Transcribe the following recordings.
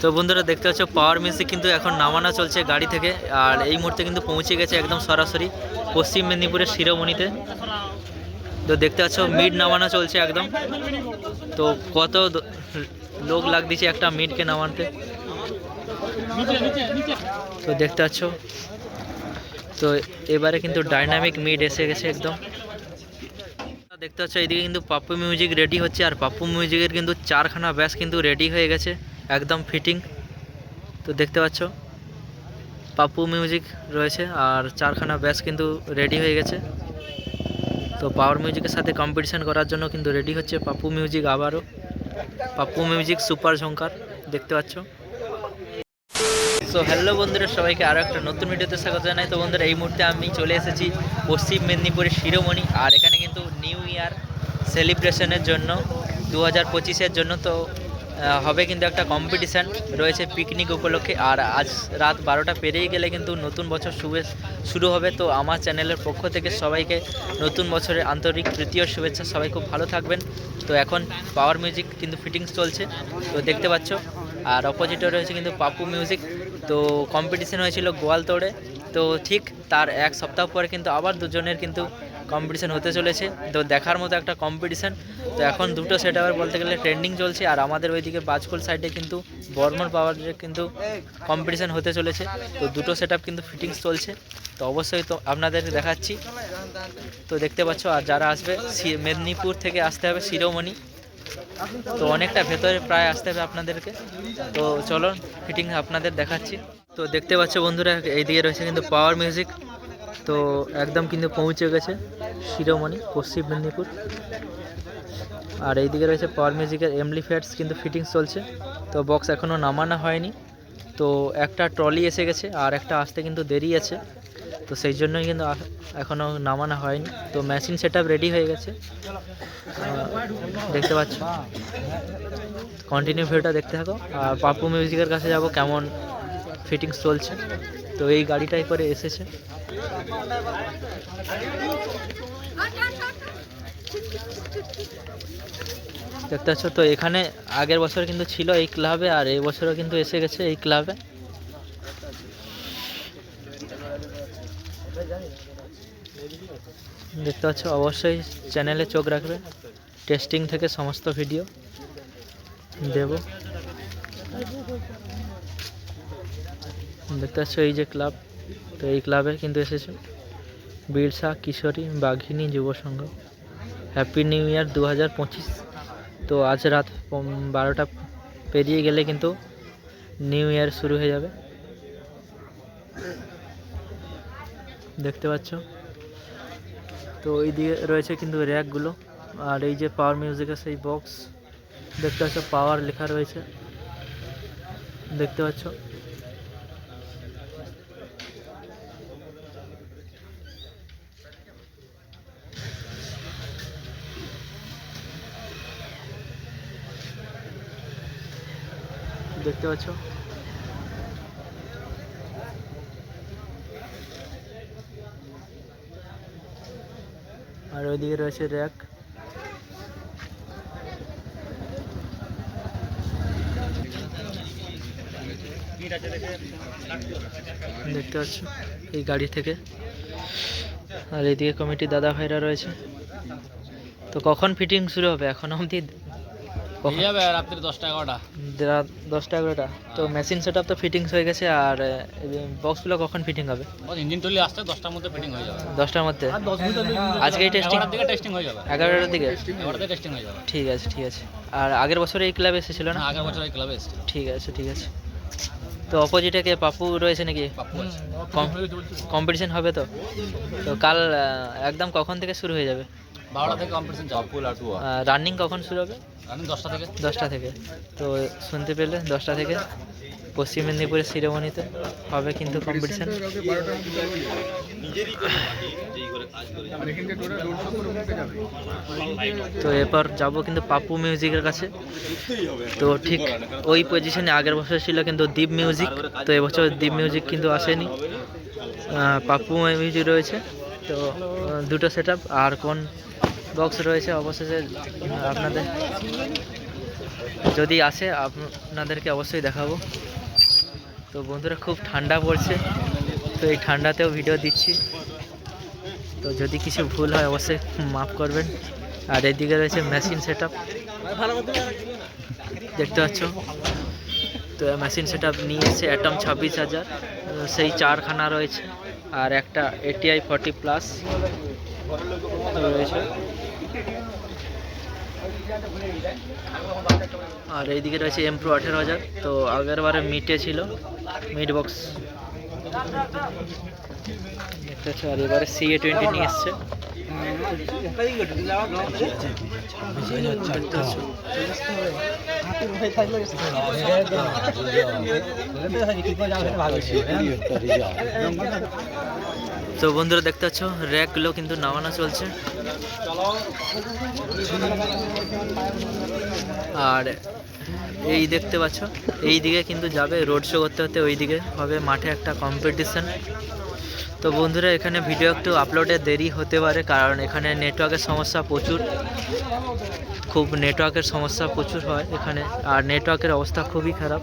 তো বন্ধুরা দেখতে পাচ্ছ পাওয়ার মিউজিক কিন্তু এখন নামানো চলছে গাড়ি থেকে। আর এই মুহূর্তে কিন্তু পৌঁছে গেছে একদম সরাসরি পশ্চিম মেদিনীপুরের শিরোমণিতে। তো দেখতে পাচ্ছ মিড নামানো চলছে একদম। তো কত লোক লাগ দিচ্ছে একটা মিডকে নামাতে। তো দেখতে পাচ্ছ, তো এবারে কিন্তু ডাইনামিক মিড এসে গেছে একদম। দেখতে পাচ্ছ, এইদিকে কিন্তু পাপ্পু মিউজিক রেডি হচ্ছে, আর পাপ্পু মিউজিকের কিন্তু চারখানা ব্যাস কিন্তু রেডি হয়ে গেছে। একদম ফিটিং তো দেখতে পাচ্ছ, পাপ্পু মিউজিক রয়েছে আর চারখানা ব্যাস কিন্তু রেডি হয়ে গেছে। তো পাওয়ার মিউজিকের সাথে কম্পিটিশন করার জন্য কিন্তু রেডি হচ্ছে পাপ্পু মিউজিক আবারও। পাপ্পু মিউজিক সুপার ঝঙ্কার দেখতে পাচ্ছ। সো হ্যালো বন্ধুরা, সবাইকে আরও একটা নতুন ভিডিওতে স্বাগত জানাই। তো বন্ধুরা, এই মুহূর্তে আমি চলে এসেছি পশ্চিম মেদিনীপুরের শিরোমণি আর এখানে কিন্তু নিউ ইয়ার সেলিব্রেশনের জন্য, দু হাজার জন্য। তো হবে কিন্তু একটা কম্পিটিশান রয়েছে পিকনিক উপলক্ষে। আর আজ রাত বারোটা পেরিয়ে গেলে কিন্তু নতুন বছর শুভে শুরু হবে। তো আমার চ্যানেলের পক্ষ থেকে সবাইকে নতুন বছরের আন্তরিক তৃতীয় শুভেচ্ছা। সবাই খুব ভালো থাকবেন। তো এখন পাওয়ার মিউজিক কিন্তু ফিটিংস চলছে। তো দেখতে পাচ্ছ, আর অপোজিটে রয়েছে কিন্তু পাপু মিউজিক তো কম্পিটিশন হয়েছিল গোয়ালতোড়ে। তো ঠিক তার এক সপ্তাহ পরে কিন্তু আবার দুজনের কিন্তু কম্পিটিশন হতে চলেছে। তো দেখার মতো একটা কম্পিটিশান তো এখন দুটো সেট বলতে গেলে ট্রেন্ডিং চলছে। আর আমাদের ওইদিকে বাজকোল সাইডে কিন্তু বর্মন পাওয়ারের কিন্তু কম্পিটিশান হতে চলেছে। তো দুটো সেট কিন্তু ফিটিংস চলছে। তো অবশ্যই তো আপনাদের দেখাচ্ছি। তো দেখতে পাচ্ছ, আর যারা আসবে মেদিনীপুর থেকে আসতে হবে শিরোমণি। তো অনেকটা ভেতরে প্রায় আসতে হবে আপনাদেরকে। তো চলো ফিটিং আপনাদের দেখাচ্ছি। তো দেখতে পাচ্ছ বন্ধুরা, এইদিকে রয়েছে কিন্তু পাওয়ার মিউজিক তো একদম কিন্তু পৌঁছে গেছে শিরোমণি, পশ্চিম মেদিনীপুর। আর এইদিকে রয়েছে পাওয়ার মিউজিকের এমলিফ্যাটস কিন্তু ফিটিংস চলছে। তো বক্স এখনও নামানো হয়নি। তো একটা ট্রলি এসে গেছে আর একটা আসতে কিন্তু দেরি আছে। তো সেই জন্যই কিন্তু এখনও নামানো হয়নি। তো মেশিন সেট রেডি হয়ে গেছে। দেখতে পাচ্ছ। কন্টিনিউ ভিডিওটা দেখতে থাকো। আর পাপ্পু মিউজিকের কাছে যাব কেমন ফিটিংস চলছে। তো এই গাড়িটাই করে এসেছে। দেখতে পাচ্ছ তো, এখানে আগের বছর কিন্তু ছিল এই ক্লাবে, আর এই বছরও কিন্তু এসে গেছে এই ক্লাবে। দেখতে পাচ্ছ, অবশ্যই চ্যানেলে চোখ রাখবে। টেস্টিং থেকে সমস্ত ভিডিও দেব। দেখতে পাচ্ছ এই যে ক্লাব, তো এই ক্লাবে কিন্তু এসেছে বিরসা, কিশোরী, বাঘিনী যুব সংঘ। হ্যাপি নিউ ইয়ার দু হাজার পঁচিশ। তো আজ রাত বারোটা পেরিয়ে গেলে কিন্তু নিউ ইয়ার শুরু হয়ে যাবে। দেখতে পাচ্ছ? তো ওই দিকে রয়েছে কিন্তু র্যাকগুলো। আর এই যে পাওয়ার মিউজিকের সেই বক্স দেখতে পাচ্ছ? পাওয়ার লেখা রয়েছে। দেখতে পাচ্ছ? দেখতে পাচ্ছ? আর ওইদিকে রয়েছে র্যাক। দেখতে পাচ্ছ এই গাড়ি থেকে। আর এদিকে কমিটি দাদা ভাইরা রয়েছে। তো কখন ফিটিং শুরু হবে? এখন অবধি যাবে রাত্রি দশটা এগারোটা। রাত দশটা এগারোটা। তো মেশিন সেট তো ফিটিংস হয়ে গেছে আর বক্সগুলো কখন ফিটিং হবে? ইঞ্জিন টলি আসতে দশটার মধ্যে ফিটিং হয়ে যাবে। দশটার মধ্যে? আজকেই টেস্টিং দিকে টেস্টিং হয়ে যাবে। এগারোটার দিকে? এগারোটাতে টেস্টিং হয়ে যাবে। ঠিক আছে ঠিক আছে। আর আগের বছর এই ক্লাবে এসেছিল না? আগের বছর এই ক্লাবে এসেছিল। ঠিক আছে ঠিক আছে। তো অপোজিটে কে? পাপ্পু রয়েছে নাকি? কম্পিটিশন হবে তো? তো কাল একদম কখন থেকে শুরু হয়ে যাবে? বারোটা থেকে কম্পিটিশন রানিং কখন শুরু হবে? দশটা থেকে। দশটা থেকে। তো শুনতে পেলে দশটা থেকে। পশ্চিম মেদিনীপুরের শিরোমণিতে হবে কিন্তু কম্পিটিশন তো এরপর যাব কিন্তু পাপ্পু মিউজিকের কাছে। তো ঠিক ওই পজিশনে আগের বছর ছিল কিন্তু দ্বীপ মিউজিক তো এবছর দ্বীপ মিউজিক কিন্তু আসেনি। পাপ্পু মিউজিক রয়েছে। তো দুটো সেট আর কোন বক্স রয়েছে অবশেষে আপনাদের। যদি আসে, আপনাদেরকে অবশ্যই দেখাবো। তো বন্ধুরা, খুব ঠান্ডা পড়ছে। তো এই ঠান্ডাতেও ভিডিও দিচ্ছি। তো যদি কিছু ভুল হয়, অবশ্যই মাফ করবেন। আর এদিকে রয়েছে মেশিন সেট দেখতে পাচ্ছ? তো মেশিন সেট আপ নিয়ে এসে অ্যাটম ছাব্বিশ হাজার। সেই চারখানা রয়েছে। আর একটা এটিআই ফর্টি প্লাস রয়েছে। আর এইদিকে রয়েছে এম প্রো আঠেরো হাজার। তো আগের বারে মিটে ছিল, মিট বক্স। আর এবারে সি এ টোয়েন্টি নিয়ে এসছে। দেখতে পাচ্ছ। তো বন্ধুরা দেখতে পাচ্ছ, র্যাকগুলো কিন্তু নামানো চলছে। আর এই দেখতে পাচ্ছ, এই দিকে কিন্তু যাবে রোড শো করতে করতে, ওই দিকে হবে মাঠে একটা কম্পিটিশান তো বন্ধুরা, এখানে ভিডিও একটু আপলোডে দেরি হতে পারে, কারণ এখানে নেটওয়ার্কের সমস্যা প্রচুর। খুব নেটওয়ার্কের সমস্যা প্রচুর হয় এখানে, আর নেটওয়ার্কের অবস্থা খুবই খারাপ।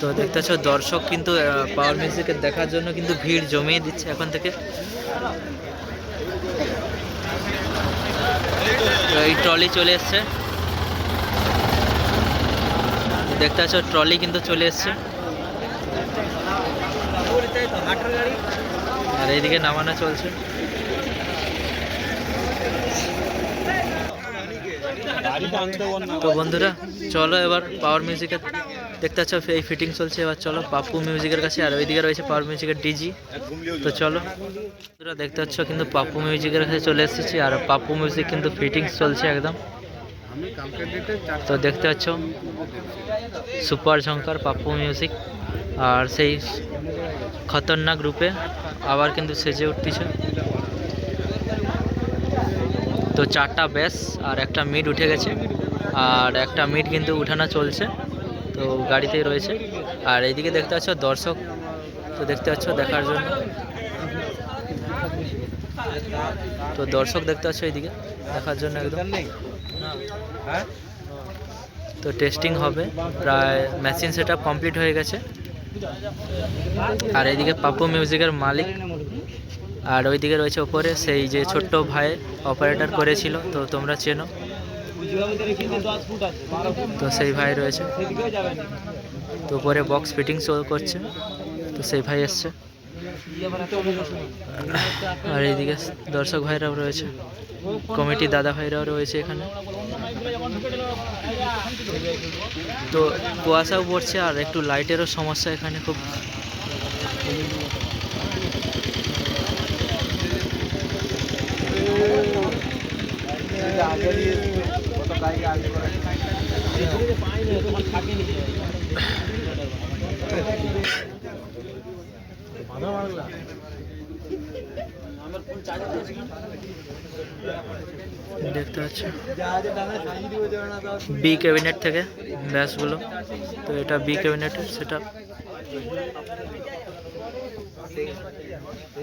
তো দেখতে পাচ্ছ, দর্শক কিন্তু পাওয়ার মিউজিকের দেখার জন্য কিন্তু ভিড় জমিয়ে দিচ্ছে এখন থেকে। এই ট্রলি চলে এসছে। দেখতে পাচ্ছ ট্রলি কিন্তু চলে এসছে। আর এইদিকে নামানো চলছে। তো বন্ধুরা, চলো এবার পাওয়ার মিউজিকের দেখতে পাচ্ছ, এই ফিটিং চলছে। এবার চলো পাপ্পু মিউজিকের কাছে, আর ওইদিকে রয়েছে পাওয়ার মিউজিকের ডিজি তো চলো। তোরা দেখতে পাচ্ছ, কিন্তু পাপ্পু মিউজিকের কাছে চলে এসেছি, আর পাপ্পু মিউজিক কিন্তু ফিটিংস চলছে একদম। তো দেখতে পাচ্ছ সুপার ঝঙ্কার পাপ্পু মিউজিক আর সেই খতরনাক রূপে আবার কিন্তু সেজে উঠতেছে। তো চারটা ব্যাস আর একটা মিড উঠে গেছে, আর একটা মিড কিন্তু উঠানো চলছে। তো গাড়িতেই রয়েছে। আর এইদিকে দেখতে পাচ্ছ দর্শক, তো দেখতে পাচ্ছ দেখার জন্য। তো দর্শক দেখতে পাচ্ছ এইদিকে, দেখার জন্য একদম। তো টেস্টিং হবে, প্রায় মেশিন সেট কমপ্লিট হয়ে গেছে। আর এইদিকে পাপু মিউজিকের মালিক। আর ওইদিকে রয়েছে ওপরে, সেই যে ছোট্ট ভাই অপারেটর করেছিল, তো তোমরা চেনো। তো সেই ভাই রয়েছে। তো উপরে বক্স ফিটিং করছে। তো সেই ভাই এসছে। আর এইদিকে দর্শক ভাইরাও রয়েছে। কমিটি দাদা ভাইরাও রয়েছে এখানে। তো কুয়াশাও পড়ছে আর একটু লাইটেরও সমস্যা এখানে খুব। দেখতে পাচ্ছ বি ক্যাবিনেট থেকে ব্যাসগুলো তো এটা বি ক্যাবিনেটের সেটা তো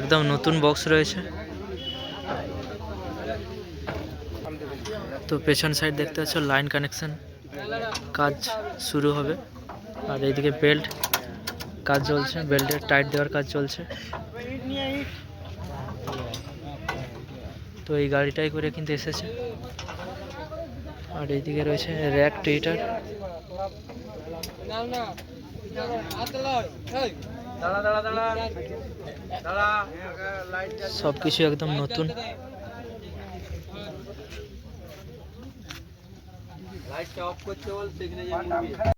একদম নতুন বক্স রয়েছে। তো পেছন সাইড দেখতে পাচ্ছ লাইন কানেকশন কাজ শুরু হবে। আর এইদিকে বেল্ট কাজ চলছে, বেল্টের টাইট দেওয়ার কাজ চলছে। তো এই গাড়িটাই করে কিন্তু এসেছে। আর এইদিকে রয়েছে র্যাক টুইটার সব কিছু একদম নতুন। লাইটটা অফ করতে বল